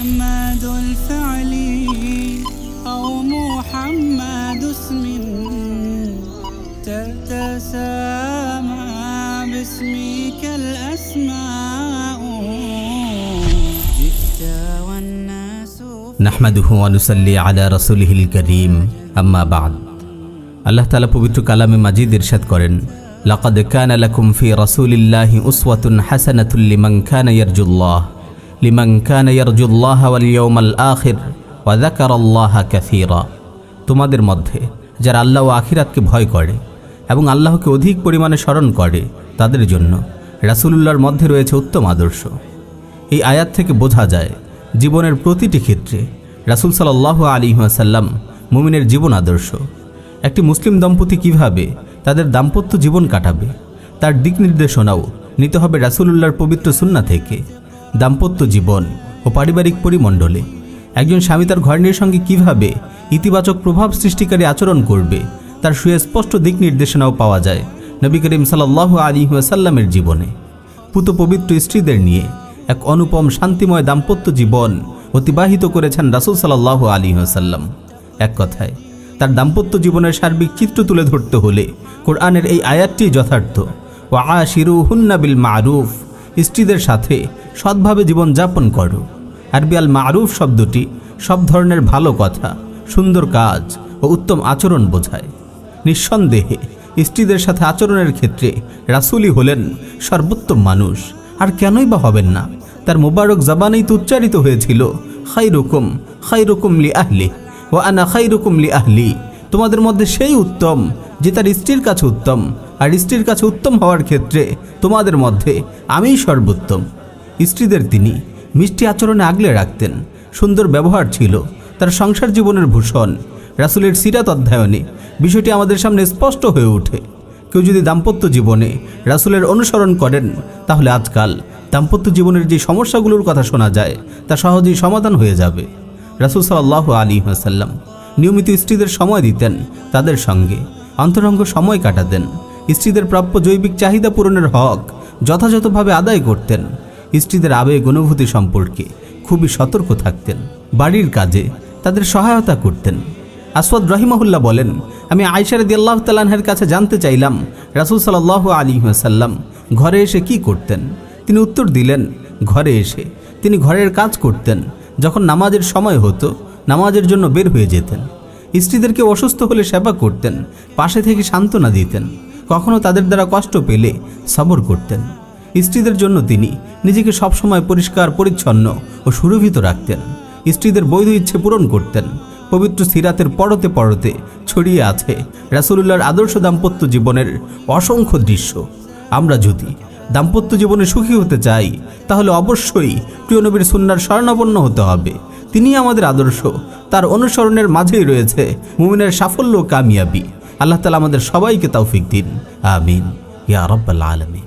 أحمد الفعل أو محمد اسم تتسامى باسمك الأسماء جئت والناس নাহমাদুহু অনুসাল্লি আলা রসুলহিল করিম আম্মা বাদ আল্লাহ তালা পবিত্র কালামে মাজিদ ইরশাদ করেন লাকাদ কানা লাকুম ফি রাসূলিল্লাহি উসওয়াতুন হাসানাতুল লিমান কানা ইয়ারজুল্লাহ লিমান কানা ইয়ারজুল্লাহ ওয়াল ইয়াউমাল আখির ওয়া যাকারাল্লাহা কাসীরা। তোমাদের মধ্যে যারা আল্লাহ ও আখিরাতকে ভয় করে এবং আল্লাহকে অধিক পরিমাণে স্মরণ করে, তাদের জন্য রাসূলুল্লাহর মধ্যে রয়েছে উত্তম আদর্শ। এই আয়াত থেকে বোঝা যায়, জীবনের প্রতিটি ক্ষেত্রে রাসুল সাল্লাহ আলী সাল্লাম মুমিনের জীবন আদর্শ। একটি মুসলিম দম্পতি কীভাবে তাদের দাম্পত্য জীবন কাটাবে, তার দিক নির্দেশনাও নিতে হবে রাসুলুল্লাহর পবিত্র সুন্না থেকে। দাম্পত্য জীবন ও পারিবারিক পরিমণ্ডলে। একজন স্বামী তার ঘরের সঙ্গে কীভাবে ইতিবাচক প্রভাব সৃষ্টিকারী আচরণ করবে, তার সুস্পষ্ট দিক নির্দেশনাও পাওয়া যায় নবী করিম সাল্লাহ আলী সাল্লামের জীবনে। পুত পবিত্র স্ত্রীদের নিয়ে এক অনুপম শান্তিময় দাম্পত্য জীবন অতিবাহিত করেছেন রাসুল সাল্লাহ আলী সাল্লাম এক কথায়, তার দাম্পত্য জীবনের সার্বিক চিত্র তুলে ধরতে হলে কোরআনের এই আয়াতটি যথার্থ ও আশিরু হুন্নাবিল মারুফ। স্ত্রীদের সাথে সৎভাবে জীবনযাপন করো। আরবি আল মারুফ শব্দটি সব ধরনের ভালো কথা, সুন্দর কাজ ও উত্তম আচরণ বোঝায়। নিঃসন্দেহে, স্ত্রীদের সাথে আচরণের ক্ষেত্রে রাসুলই হলেন সর্বোত্তম মানুষ। আর কেনই বা হবেন না? তার মোবারক জবানেই তো উচ্চারিত হয়েছিল খাই রকম খাই রকম লি আহলি ও আনা খাই রকম লি আহলি তোমাদের মধ্যে সেই উত্তম যে তার স্ত্রীর কাছে উত্তম আর স্ত্রীর কাছে উত্তম হওয়ার ক্ষেত্রে তোমাদের মধ্যে আমিই সর্বোত্তম। স্ত্রীদের তিনি মিষ্টি আচরণে আগলে রাখতেন, সুন্দর ব্যবহার ছিল, তার সংসার জীবনের ভূষণ। রাসুলের সিরাত অধ্যয়নে বিষয়টি আমাদের সামনে স্পষ্ট হয়ে ওঠে। কেউ যদি দাম্পত্য জীবনে রাসুলের অনুসরণ করেন, তাহলে আজকাল দাম্পত্য জীবনের যে সমস্যাগুলোর কথা শোনা যায়, তা সহজেই সমাধান হয়ে যাবে। রাসুল সাল্লাহ আলী হাসাল্লাম নিয়মিত স্ত্রীদের সময় দিতেন, তাদের সঙ্গে অন্তরঙ্গ সময় কাটাতেন। স্ত্রীদের প্রাপ্য জৈবিক চাহিদা পূরণের হক যথাযথভাবে আদায় করতেন। স্ত্রীদের আবেগ অনুভূতি সম্পর্কে খুবই সতর্ক থাকতেন। বাড়ির কাজে তাদের সহায়তা করতেন। আসওয়াদ রহিমাহুল্লাহ বলেন, আমি আয়সার দিয়াল্লাহ তালাহের কাছে জানতে চাইলাম, রাসুল সাল্লাহ আলী সাল্লাম ঘরে এসে কি করতেন? তিনি উত্তর দিলেন, ঘরে এসে তিনি ঘরের কাজ করতেন। যখন নামাজের সময় হতো, নামাজের জন্য বের হয়ে যেতেন। স্ত্রীদেরকে অসুস্থ হলে সেবা করতেন, পাশে থেকে সান্ত্বনা দিতেন। কখনো তাদের দ্বারা কষ্ট পেলে সবর করতেন। স্ত্রীদের জন্য তিনি নিজেকে সবসময় পরিষ্কার, পরিচ্ছন্ন ও সুরভিত রাখতেন। স্ত্রীদের বৈধ ইচ্ছে পূরণ করতেন। পবিত্র সিরাতের পরতে পরতে ছড়িয়ে আছে রাসুলুল্লাহর আদর্শ দাম্পত্য জীবনের অসংখ্য দৃশ্য। আমরা যদি দাম্পত্য জীবনে সুখী হতে চাই, তাহলে অবশ্যই প্রিয় নবীর সুন্নার স্বর্ণাপন্ন হতে হবে। তিনি আমাদের আদর্শ। তার অনুসরণের মাঝেই রয়েছে মুমিনের সাফল্য কামিয়াবি। আল্লাহ তালা আমাদের সবাইকে তৌফিক দিন। আমিন। ইয়া রব্বাল আলমী